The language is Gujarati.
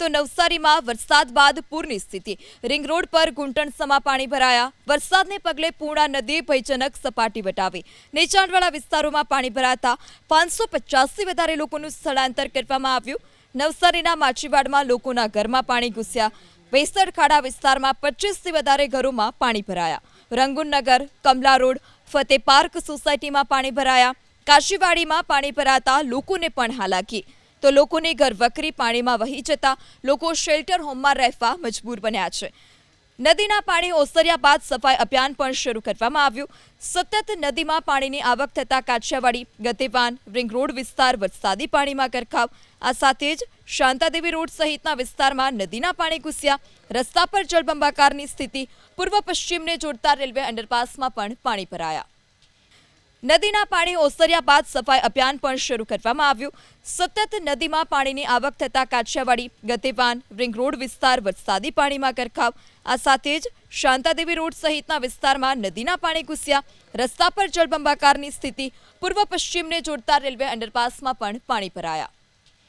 તો નવસારીમાં વરસાદ બાદ પૂરની સ્થિતિ. રિંગ રોડ પર ઘૂંટણસમાં પાણી ભરાયા. વરસાદને પગલે પૂર્ણા નદી ભયજનક સપાટી વટાવી. નીચાણવાળા વિસ્તારોમાં પાણી ભરાતા પાંચસો પચાસથી વધારે લોકોનું સ્થળાંતર કરવામાં આવ્યું. નવસારીના માછીવાડમાં લોકોના ઘરમાં પાણી ઘૂસ્યા. ખાડા વિસ્તારમાં પચીસથી વધારે ઘરોમાં પાણી ભરાયા. રંગુનનગર કમલા રોડ, ફતેહ પાર્ક સોસાયટીમાં પાણી ભરાયા. કાશીવાડીમાં પાણી ભરાતા લોકોને પણ હાલાકી. તો લોકોની ઘર વકરી પાણીમાં વહી જતા લોકો શેલ્ટર હોમમાં રહેવા મજબૂર બન્યા છે. નદીના પાણી ઓસર્યા બાદ સફાઈ અભિયાન પણ શરૂ કરવામાં આવ્યું. સતત નદીમાં પાણીની આવક થતાં કાઠિયાવાડી, ગતેવાન, રિંગ રોડ વિસ્તાર વરસાદી પાણીમાં ગરકાવ. આ સાથે જ શાંતાદેવી રોડ સહિતના વિસ્તારમાં નદીના પાણી ઘૂસ્યા. રસ્તા પર જળબંબાકારની સ્થિતિ પૂર્વ પશ્ચિમને જોડતા રેલવે અંડરપાસમાં પણ પાણી ભરાયા. નદીના પાણી ઓસર્યા બાદ સફાઈ અભિયાન પણ શરૂ કરવામાં આવ્યું. સતત નદીમાં પાણીની આવક થતાં કાઠિયાવાડી, ગતેવાન, રિંગ રોડ વિસ્તાર વરસાદી પાણીમાં ગરકાવ. આ સાથે જ શાંતાદેવી રોડ સહિતના વિસ્તારમાં નદીના પાણી ઘૂસ્યા. રસ્તા પર જળબંબાકારની સ્થિતિ પૂર્વ પશ્ચિમને જોડતા રેલવે અંડરપાસમાં પણ પાણી ભરાયા.